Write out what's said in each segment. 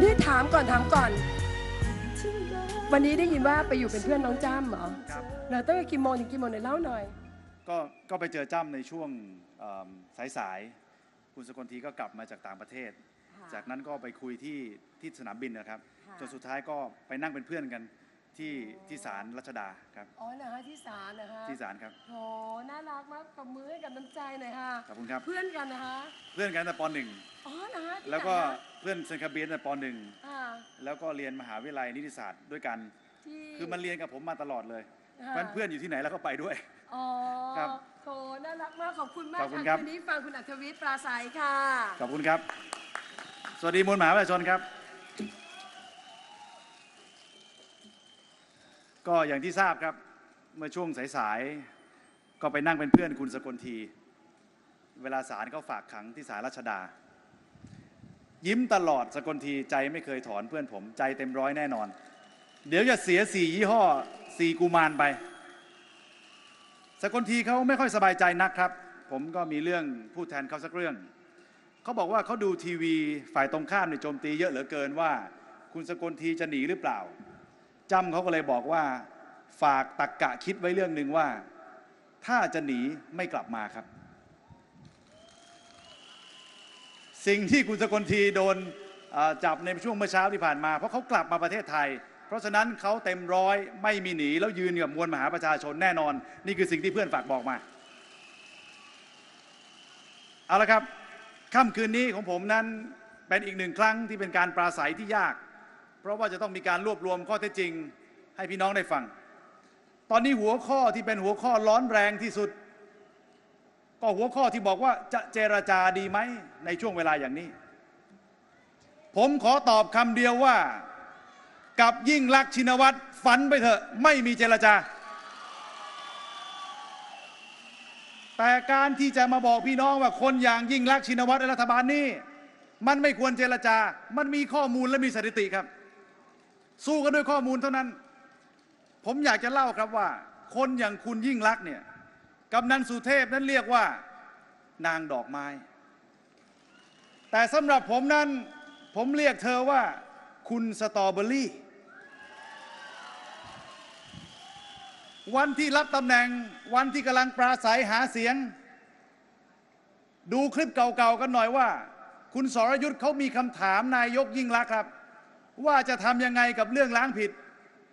นี่ถามก่อนถามก่อน วันนี้ได้ยินว่าไปอยู่เป็นเพื่อนน้องจ้ำเหรอครับ เราตั้งแต่กี่โมงถึงกี่โมงไหนเล่าหน่อย ก็ก็ไปเจอจ้ำในช่วงสายสายๆคุณสกลทีก็กลับมาจากต่างประเทศค่ะจากนั้นก็ไปคุยที่ที่สนามบินนะครับค่ะจนสุดท้ายก็ไปนั่งเป็นเพื่อนกัน ที่ที่ศาลรัชดาครับ อ๋อเหรอฮะที่ศาลนะคะที่ศาลครับโหน่ารักมากกับมือให้กับน้ำใจหน่อยค่ะขอบคุณครับ เพื่อนกันนะคะเพื่อนกันตั้งแต่ปหนึ่งอ๋อเหรอฮะที่แล้วก็ไหนคะเพื่อนเซนคาเบียนตั้งแต่ปหนึ่งอ่าแล้วก็เรียนมหาวิทยาลัยนิติศาสตร์ด้วยกัน ที่ คือมันเรียนกับผมมาตลอดเลยค่ะ เพื่อนเพื่อนอยู่ที่ไหนแล้วก็ไปด้วย อ๋อครับโถน่ารักมากขอบคุณมากขอบคุณค่ะครับคืนนี้ฟังคุณอัธวิทย์ปราศัยค่ะ ขอบคุณครับ สวัสดีมวลมหาประชาชนครับ ก็อย่างที่ทราบครับเมื่อช่วงสายๆก็ไปนั่งเป็นเพื่อนคุณสกลที เวลาศาลเขาฝากขังที่ศาลรัชดา ยิ้มตลอดสกลทีใจไม่เคยถอนเพื่อนผมใจเต็มร้อยแน่นอน เดี๋ยวจะเสียสี่ยี่ห้อสี่กุมารไป สกลทีเขาไม่ค่อยสบายใจนักครับ ผมก็มีเรื่องพูดแทนเขาสักเรื่องเขาบอกว่าเขาดูทีวีฝ่ายตรงข้ามในยโจมตีเยอะเหลือเกินว่า คุณสกลทีจะหนีหรือเปล่า จำเขาก็เลยบอกว่าฝากตักกะคิดไว้เรื่องหนึ่งว่า ถ้าจะหนีไม่กลับมาครับ สิ่งที่คุณสกลทีโดนจับในช่วงเมื่อเช้าที่ผ่านมา เพราะเขากลับมาประเทศไทย เพราะฉะนั้นเขาเต็มร้อยไม่มีหนี แล้วยืนกับมวลมหาประชาชนแน่นอน นี่คือสิ่งที่เพื่อนฝากบอกมา เอาละครับค่ำคืนนี้ของผมนั้นเป็นอีกหนึ่งครั้งที่เป็นการปราศัยที่ยาก เพราะว่าจะต้องมีการรวบรวมข้อเท็จจริง ให้พี่น้องได้ฟัง ตอนนี้หัวข้อที่เป็นหัวข้อร้อนแรงที่สุด ก็หัวข้อที่บอกว่าจะเจรจาดีไหมในช่วงเวลาอย่างนี้ ผมขอตอบคำเดียวว่า กับยิ่งลักษณ์ชินวัตรฝันไปเถอะไม่มีเจรจา แต่การที่จะมาบอกพี่น้องว่าคนอย่างยิ่งลักษณ์ชินวัตรและรัฐบาลนี้มันไม่ควรเจรจา มันมีข้อมูลและมีสถิติครับ สู้กันด้วยข้อมูลเท่านั้น ผมอยากจะเล่าครับว่า คนอย่างคุณยิ่งลักเนี่ยกำนันสุเทพนั้นเรียกว่า นางดอกไม้ แต่สำหรับผมนั้น ผมเรียกเธอว่า คุณสตอเบอรี่ วันที่รับตำแหน่งวันที่กำลังปราศัยหาเสียง ดูคลิปเก่าๆกันหน่อยว่า คุณสรยุทธ์เขามีคำถามนายกยิ่งรักครับ ว่าจะทำยังไงกับเรื่องล้างผิด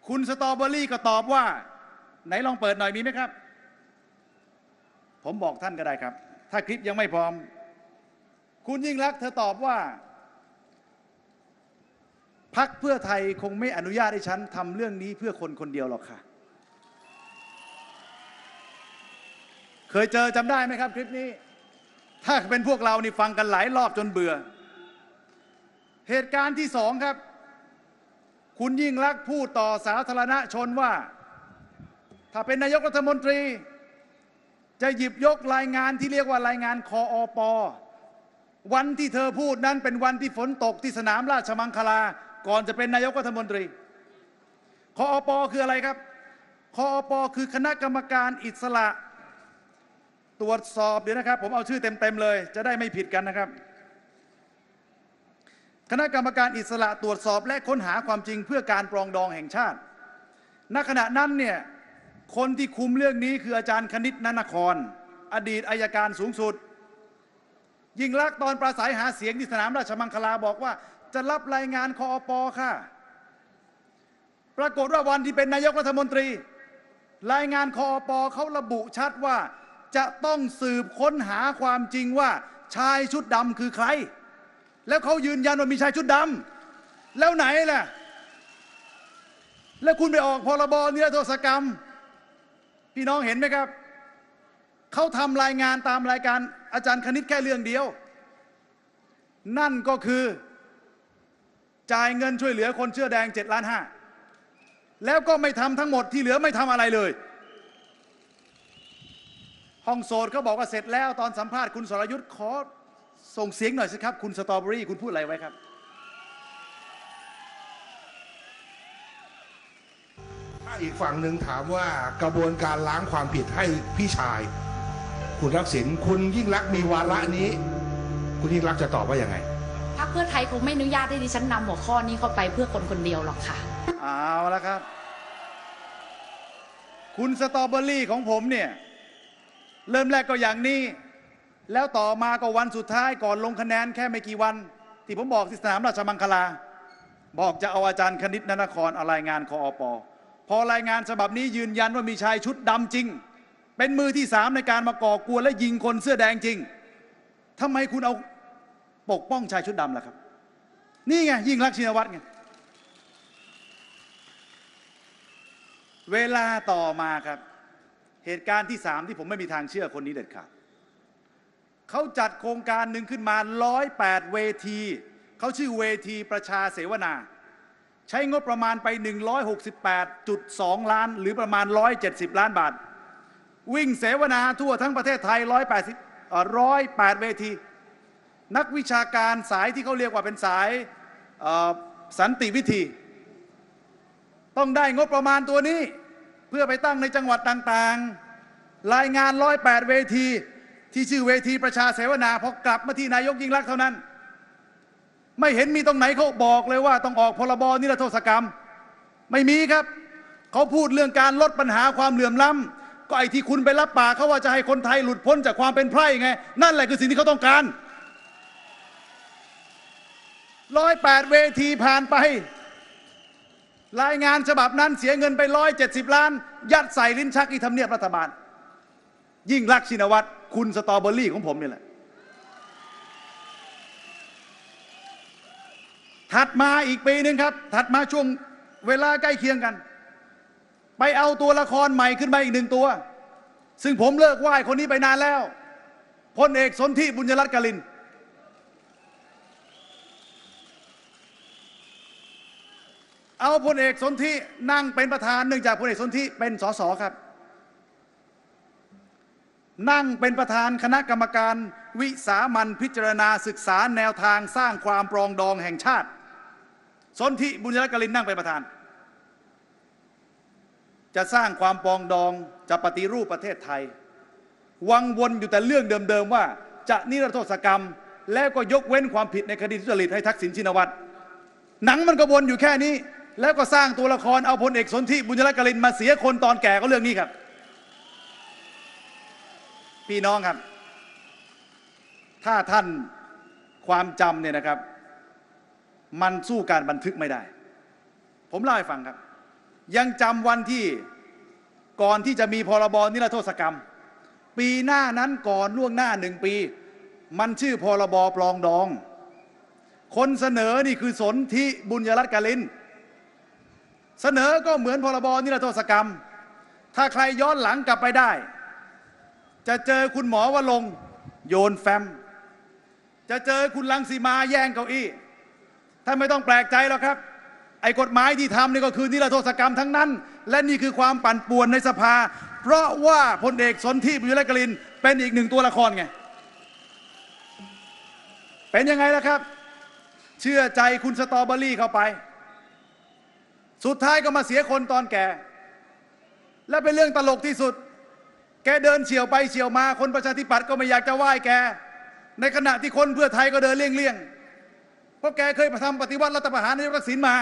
คุณสตรอเบอรี่ก็ตอบว่า ไหนลองเปิดหน่อยมีไหมครับ ผมบอกท่านก็ได้ครับ ถ้าคลิปยังไม่พร้อม คุณยิ่งรักเธอตอบว่าพักเพื่อไทยคงไม่อนุญาตให้ฉันทำเรื่องนี้เพื่อคนคนเดียวหรอกค่ะ เคยเจอจำได้ไหมครับ คลิปนี้ ถ้าเป็นพวกเรานี่ฟังกันหลายรอบจนเบื่อ เหตุการณ์ที่สองครับ คุณยิ่งรักษณ์พูดต่อสาธารณชนว่า ถ้าเป็นนายกรัฐมนตรี จะหยิบยกรายงานที่เรียกว่ารายงานคออปวันที่เธอพูดนั้นเป็นวันที่ฝนตกที่สนามราชมังคลา ก่อนจะเป็นนายกรัฐมนตรี คออปคืออะไรครับ คออปคือคณะกรรมการอิสระ ตรวจสอบเดี๋ยวนะครับ ผมเอาชื่อเต็มๆเลย จะได้ไม่ผิดกันนะครับ คณะกรรมการอิสระตรวจสอบและค้นหาความจริงเพื่อการปรองดองแห่งชาติ ณ ขณะนั้นเนี่ย คนที่คุมเรื่องนี้คืออาจารย์คณิตนนคร อดีตอายการสูงสุด ยิ่งลักษณ์ตอนปราศัยหาเสียงที่สนามราชมังคลาบอกว่าจะรับรายงานคออปค่ะ ปรากฏว่าวันที่เป็นนายกรัฐมนตรี รายงานคออปเขาระบุชัดว่าจะต้องสืบค้นหาความจริงว่าชายชุดดำคือใคร แล้วเขายืนยันว่ามีชายชุดดำแล้วไหนล่ะ แล้วคุณไปออกพรบนิรโทษกรรม พี่น้องเห็นไหมครับ เขาทำรายงานตามรายการอาจารย์คณิตแค่เรื่องเดียว นั่นก็คือ จ่ายเงินช่วยเหลือคนเชื่อแดง7ล้านห้าแล้วก็ไม่ทำทั้งหมดที่เหลือไม่ทำอะไรเลยห้องโสดเขาบอกว่าเสร็จแล้วตอนสัมภาษณ์คุณสรยุทธ์ขอ ส่งเสียงหน่อยสิครับ คุณสตรอเบอรี่คุณพูดอะไรไว้ครับ ถ้าอีกฝั่งหนึ่งถามว่ากระบวนการล้างความผิดให้พี่ชาย คุณทักษิณคุณยิ่งรักษณ์มีวาระนี้ คุณยิ่งรักษณ์จะตอบว่ายังไงพักเพื่อไทยคงไม่อนุญาตให้ดิฉันนำหัวข้อนี้เข้าไปเพื่อคนคนเดียวหรอกค่ะ เอาละครับ คุณสตรอเบอรี่ของผมเนี่ย เริ่มแรกก็อย่างนี้ แล้วต่อมาก็วันสุดท้ายก่อนลงคะแนนแค่ไม่กี่วัน ที่ผมบอกที่สนามราชมังคลา บอกจะเอาอาจารย์คณิตนนครเอารายงานคออปพอรายงานฉบับนี้ยืนยันว่ามีชายชุดดำจริง เป็นมือที่สามในการมาก่อกวนและยิงคนเสื้อแดงจริงทำไมคุณเอาปกป้องชายชุดดำล่ะครับ นี่ไงยิ่งรักชินวัตรไงเวลาต่อมาครับ เหตุการณ์ที่สามที่ผมไม่มีทางเชื่อคนนี้เด็ดขาด เขาจัดโครงการหนึ่งขึ้นมา 108 เวที เขาชื่อเวทีประชาเสวนา ใช้งบประมาณไป 168.2 ล้าน หรือประมาณ 170 ล้านบาท วิ่งเสวนาทั่วทั้งประเทศไทย 180 108 เวที นักวิชาการสายที่เขาเรียกว่าเป็นสายสันติวิธี ต้องได้งบประมาณตัวนี้ เพื่อไปตั้งในจังหวัดต่างๆ รายงาน 108 เวที ที่ชื่อเวทีประชาเสวนาพอกลับมาที่นายกยิ่งรักษณ์เท่านั้น ไม่เห็นมีตรงไหนเขาบอกเลยว่าต้องออกพรบนิรโทษกรรม ไม่มีครับ เขาพูดเรื่องการลดปัญหาความเหลื่อมล้ำก็ไอ้ที่คุณไปรับปากเขาว่าจะให้คนไทยหลุดพ้นจากความเป็นไพร่ไง นั่นแหละคือสิ่งที่เขาต้องการร้อยแปดเวทีผ่านไป รายงานฉบับนั้นเสียเงินไปร้อยเจ็ดสิบล้าน ยัดใส่ลิ้นชักที่ทำเนียบรัฐบาล ยิ่งรักษณ์ชินวัตร คุณสตรอเบอรี่ของผมนี่แหละ ถัดมาอีกปีหนึ่งครับ ถัดมาช่วงเวลาใกล้เคียงกัน ไปเอาตัวละครใหม่ขึ้นมาอีกหนึ่งตัว ซึ่งผมเลิกไหว้คนนี้ไปนานแล้วพลเอกสนธิบุญยรัตน์กลิน เอาพลเอกสนธินั่งเป็นประธานเนื่องจากพลเอกสนธิเป็นสสครับ นั่งเป็นประธานคณะกรรมการวิสามันพิจารณาศึกษาแนวทางสร้างความปรองดองแห่งชาติ สนธิบุญรัตน์กลินนั่งเป็นประธาน จะสร้างความปรองดองจะปฏิรูปประเทศไทย วังวนอยู่แต่เรื่องเดิมๆว่า จะนิรโทษกรรม แล้วก็ยกเว้นความผิดในคดีทุจริตให้ทักษิณชินวัตรหนังมันก็วนอยู่แค่นี้ แล้วก็สร้างตัวละครเอาพลเอกสนธิบุญรัตน์กลินมาเสียคนตอนแก่ก็เรื่องนี้ครับ พี่น้องครับ ถ้าท่านความจำเนี่ยนะครับ มันสู้การบันทึกไม่ได้ ผมเล่าให้ฟังครับ ยังจำวันที่ก่อนที่จะมีพรบนิรโทษกรรม ปีหน้านั้นก่อนล่วงหน้าหนึ่งปี มันชื่อพรบปลองดอง คนเสนอนี่คือสนธิบุญยรัตน์กลิน เสนอก็เหมือนพรบนิรโทษกรรม ถ้าใครย้อนหลังกลับไปได้ จะเจอคุณหมอวลงโยนแฟม จะเจอคุณลังสีมาแย่งเก้าอี้ท่านไม่ต้องแปลกใจหรอกครับ ไอ้กฎหมายที่ทำนี่ก็คือนิรโทษกรรมทั้งนั้น และนี่คือความปั่นป่วนในสภา เพราะว่าพลเอกสนธิบุญรักลิน เป็นอีกหนึ่งตัวละครไง เป็นยังไงล่ะครับ เชื่อใจคุณสตรอเบอรี่เข้าไป สุดท้ายก็มาเสียคนตอนแก่ และเป็นเรื่องตลกที่สุด แกเดินเฉียวไปเฉียวมาคนประชาธิปัตย์ก็ไม่อยากจะไหว้แก ในขณะที่คนเพื่อไทยก็เดินเลี่ยงๆเพราะแกเคยทำปฏิวัติรัฐประหารนายกทักษิณมา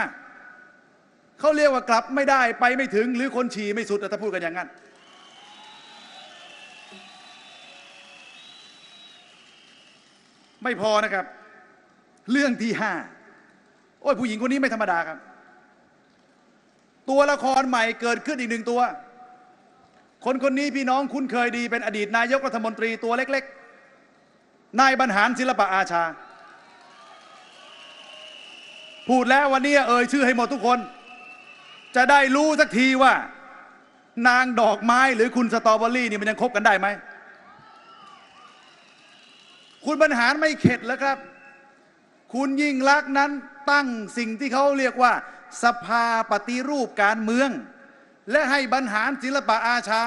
เขาเรียกว่ากลับไม่ได้ไปไม่ถึงหรือคนฉี่ไม่สุดถ้าพูดกันอย่างนั้น ไม่พอนะครับ เรื่องที่ห้าโอ้ยผู้หญิงคนนี้ไม่ธรรมดาครับ ตัวละครใหม่เกิดขึ้นอีกหนึ่งตัว คนคนนี้พี่น้องคุ้นเคยดีเป็นอดีตนายกรัฐมนตรีตัวเล็กๆ นายบรรหารศิลปะอาชา พูดแล้ววันนี้เอ่ยชื่อให้หมดทุกคน จะได้รู้สักทีว่า นางดอกไม้หรือคุณสตรอเบอรี่นี่มันยังคบกันได้ไหม คุณบรรหารไม่เข็ดแล้วครับ คุณยิ่งลักษณ์นั้นตั้งสิ่งที่เขาเรียกว่า สภาปฏิรูปการเมือง และให้บรรหารศิลปะอาชา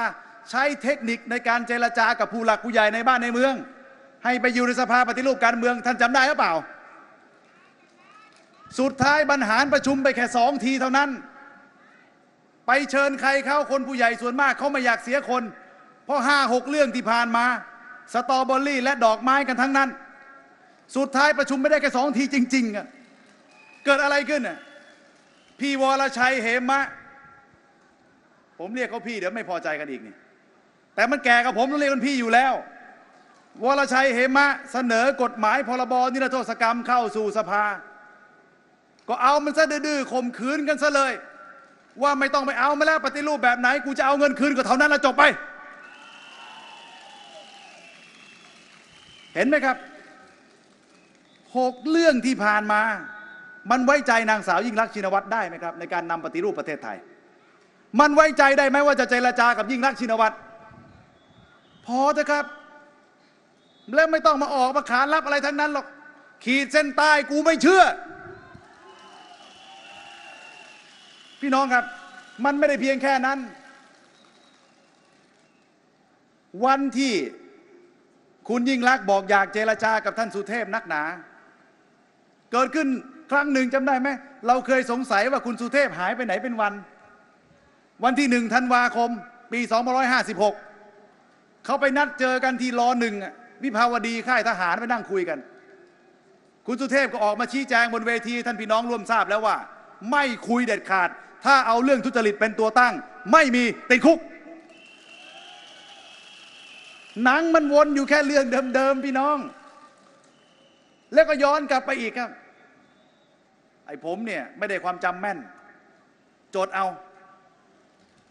ใช้เทคนิคในการเจรจากับผู้หลักผู้ใหญ่ในบ้านในเมือง ให้ไปอยู่ในสภาปฏิรูปการเมืองท่านจำได้หรือเปล่า สุดท้ายบรรหารประชุมไปแค่สองทีเท่านั้น ไปเชิญใครเข้าคนผู้ใหญ่ส่วนมากเขาไม่อยากเสียคน เพราะห้าหกเรื่องที่ผ่านมา สตอเบอรี่ และดอกไม้กันทั้งนั้น สุดท้ายประชุมไม่ได้แค่สองทีจริงๆอะเกิดอะไรขึ้นน่ะพี่วรชัยเหมะ ผมเรียกเขาพี่เดี๋ยวไม่พอใจกันอีกนี่แต่มันแก่กับผมต้องเรียกมันพี่อยู่แล้ววรชัยเหมะเสนอกฎหมายพรบนิรโทษกรรมเข้าสู่สภา ก็เอามันซะดื้อๆข่มขืนกันซะเลย ว่าไม่ต้องไปเอามาแล้วปฏิรูปแบบไหน กูจะเอาเงินคืนก็เท่านั้นละจบไป เห็นไหมครับหกเรื่องที่ผ่านมา มันไว้ใจนางสาวยิ่งรักชินวัตรได้ไหมครับ ในการนำปฏิรูปประเทศไทย มันไว้ใจได้ไหมว่าจะเจรจากับยิ่งรักชินวัตรพอเถอะครับ แล้วไม่ต้องมาออกมาขานรับอะไรทั้งนั้นหรอก ขีดเส้นใต้กูไม่เชื่อ พี่น้องครับ มันไม่ได้เพียงแค่นั้น วันที่คุณยิ่งรักบอกอยากเจรจากับท่านสุเทพนักหนา เกิดขึ้นครั้งหนึ่งจำได้ไหม เราเคยสงสัยว่าคุณสุเทพหายไปไหนเป็นวัน วันที่หนึ่งธันวาคม ปี 2556 เขาไปนัดเจอกันที่รอหนึ่งวิภาวดีค่ายทหารไปนั่งคุยกัน คุณสุเทพก็ออกมาชี้แจงบนเวทีท่านพี่น้องร่วมทราบแล้วว่า ไม่คุยเด็ดขาด ถ้าเอาเรื่องทุจริตเป็นตัวตั้ง ไม่มีติดคุก หนังมันวนอยู่แค่เรื่องเดิมๆพี่น้อง แล้วก็ย้อนกลับไปอีกครับไอ้ผมเนี่ยไม่ได้ความจำแม่น โจทย์เอา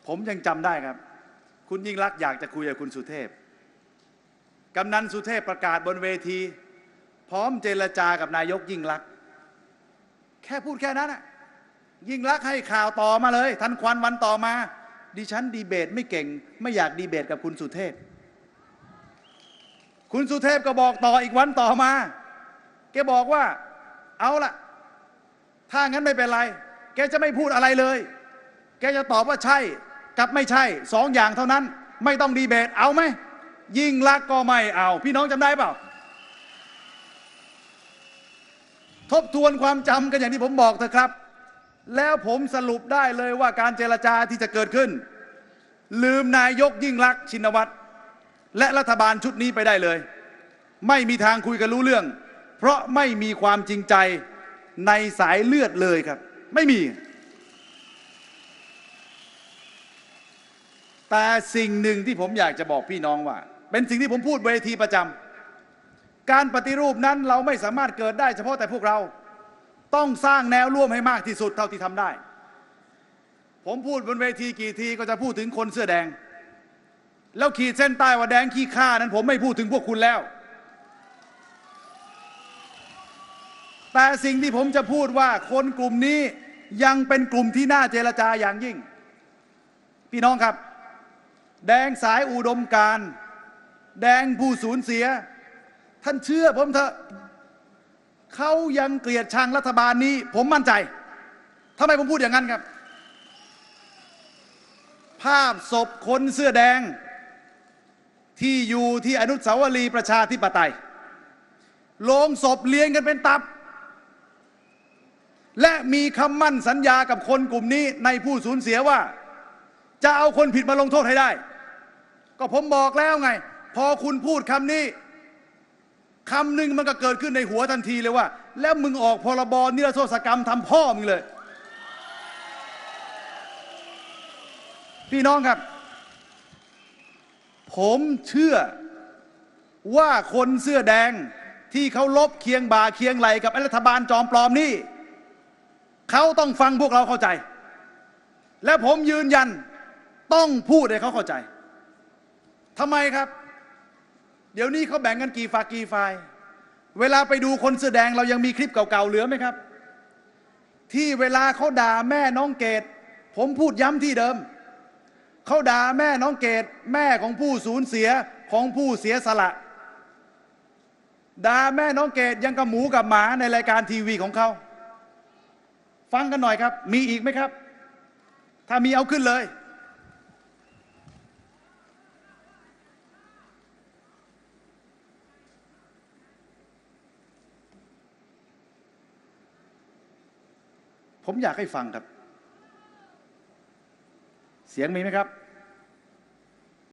ผมยังจำได้ครับ คุณยิ่งรักษณ์อยากจะคุยกับคุณสุเทพ กำนันสุเทพประกาศบนเวที พร้อมเจรจากับนายกยิ่งรักษณ์แค่พูดแค่นั้นอะยิ่งรักษณ์ให้ข่าวต่อมาเลย ทันควันวันต่อมา ดิฉันดีเบตไม่เก่ง ไม่อยากดีเบตกับคุณสุเทพ คุณสุเทพก็บอกต่ออีกวันต่อมา แกบอกว่า เอาล่ะถ้างั้นไม่เป็นไร แกจะไม่พูดอะไรเลย แกจะตอบว่าใช่ กับไม่ใช่สองอย่างเท่านั้น ไม่ต้องดีเบตเอาไหมยิ่งรักก็ไม่เอา พี่น้องจำได้เปล่า ทบทวนความจำกันอย่างที่ผมบอกเถอะครับ แล้วผมสรุปได้เลยว่าการเจรจาที่จะเกิดขึ้น ลืมนายกยิ่งรักชินวัตรและรัฐบาลชุดนี้ไปได้เลย ไม่มีทางคุยกันรู้เรื่อง เพราะไม่มีความจริงใจในสายเลือดเลยครับ ไม่มี แต่สิ่งหนึ่งที่ผมอยากจะบอกพี่น้องว่า เป็นสิ่งที่ผมพูดเวทีประจำการปฏิรูปนั้นเราไม่สามารถเกิดได้เฉพาะแต่พวกเราต้องสร้างแนวร่วมให้มากที่สุดเท่าที่ทำได้ ผมพูดบนเวทีกี่ทีก็จะพูดถึงคนเสื้อแดง แล้วขีดเส้นใต้ว่าแดงขี้ข้านั้นผมไม่พูดถึงพวกคุณแล้ว แต่สิ่งที่ผมจะพูดว่าคนกลุ่มนี้ยังเป็นกลุ่มที่น่าเจรจาอย่างยิ่ง พี่น้องครับ แดงสายอุดมการ แดงผู้สูญเสีย ท่านเชื่อผมเถอะเขายังเกลียดชังรัฐบาลนี้ ผมมั่นใจทำไมผมพูดอย่างนั้นครับ ภาพศพคนเสื้อแดง ที่อยู่ที่อนุสาวรีย์ประชาธิปไตยโลงศพเลี้ยงกันเป็นตับ และมีคำมั่นสัญญากับคนกลุ่มนี้ในผู้สูญเสียว่า จะเอาคนผิดมาลงโทษให้ได้ ก็ผมบอกแล้วไง พอคุณพูดคำนี้คำหนึ่งมันก็เกิดขึ้นในหัวทันทีเลยว่า แล้วมึงออกพรบนิรโทษกรรมทำพ่อมึงเลย พี่น้องครับ ผมเชื่อว่าคนเสื้อแดงที่เขาลบเคียงบ่าเคียงไหลกับรัฐบาลจอมปลอมนี่เขาต้องฟังพวกเราเข้าใจ และผมยืนยันต้องพูดให้เขาเข้าใจ ทำไมครับ เดี๋ยวนี้เขาแบ่งกันกี่ฝากกี่ฝ่าย เวลาไปดูคนเสื้อแดงเรายังมีคลิปเก่าๆเหลือไหมครับ ที่เวลาเขาด่าแม่น้องเกดผมพูดย้ำที่เดิม เขาด่าแม่น้องเกดแม่ของผู้สูญเสียของผู้เสียสละด่าแม่น้องเกดยังกับหมูกับหมาในรายการทีวีของเขา ฟังกันหน่อยครับ มีอีกไหมครับ ถ้ามีเอาขึ้นเลย ผมอยากให้ฟังครับ เสียงมีไหมครับ